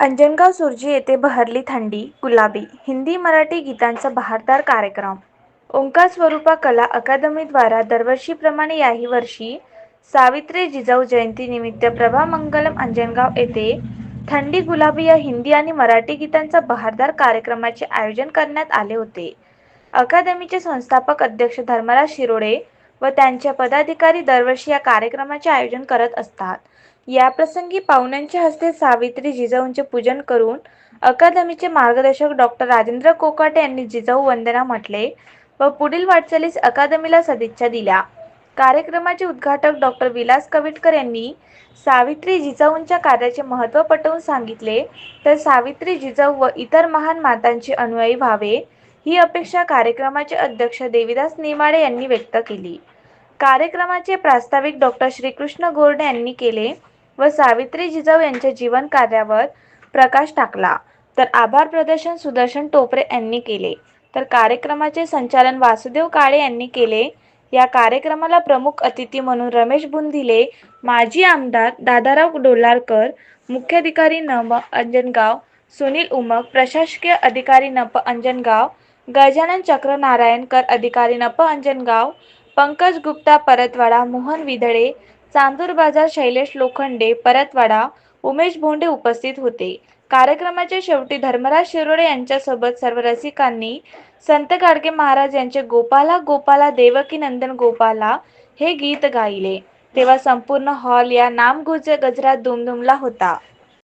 अंजनगाव सुरजी येथे बहरली थंडी गुलाबी हिंदी मराठी गीतांचा बहारदार कार्यक्रम. ओंकार स्वरूपा कला अकादमीद्वारा दरवर्षीप्रमाणे याही वर्षी सावित्री जिजाऊ जयंतीनिमित्त प्रभामंगलम अंजनगाव येथे थंडी गुलाबी या हिंदी आणि मराठी गीतांचा बहारदार कार्यक्रमाचे आयोजन करण्यात आले होते. अकादमीचे संस्थापक अध्यक्ष धर्मराज शिरोडे व त्यांचे पदाधिकारी दरवर्षी या कार्यक्रमाचे आयोजन करत असतात. याप्रसंगी पाहुण्यांच्या हस्ते सावित्री जिजाऊंचे पूजन करून अकादमीचे मार्गदर्शक डॉक्टर राजेंद्र कोकाटे यांनी जिजाऊ वंदना म्हटले व पुढील वाटचालीस अकादमीला सदिच्छा दिल्या. कार्यक्रमाचे उद्घाटक डॉक्टर विलास कविटकर यांनी सावित्री जिजाऊंच्या कार्याचे महत्त्व पटवून सांगितले तर सावित्री जिजाऊ व इतर महान मातांचे अनुयायी व्हावे ही अपेक्षा कार्यक्रमाचे अध्यक्ष देविदास नेमाडे यांनी व्यक्त केली. कार्यक्रमाचे प्रास्ताविक डॉक्टर श्रीकृष्ण गोरडे यांनी केले. व सावित्री जिजाऊ यांच्या जीवन कार्यावर प्रकाश टाकला. तर आभार प्रदर्शन सुदर्शन टोपरे यांनी केले. तर कार्यक्रमाचे संचालन वासुदेव काळे यांनी केले. या कार्यक्रमाला प्रमुख अतिथी म्हणून रमेश बुंदिले माजी आमदार दादाराव डोलारकर मुख्याधिकारी नम अंजनगाव सुनील उमक प्रशासकीय अधिकारी नप अंजनगाव गजानन चक्र नारायणकर अधिकारी नप अंजनगाव पंकज गुप्ता परतवाडा मोहन विधळे चांदूर बाजार शैलेश लोखंडे परतवाडा उमेश भोंडे उपस्थित होते. कार्यक्रमाच्या शेवटी धर्मराज शिरोडे यांच्यासोबत सर्व रसिकांनी संत गाडगे महाराज यांचे गोपाला गोपाला देवकी नंदन गोपाला हे गीत गायले. तेव्हा संपूर्ण हॉल या नामगुज गजरात दुमदुमला होता.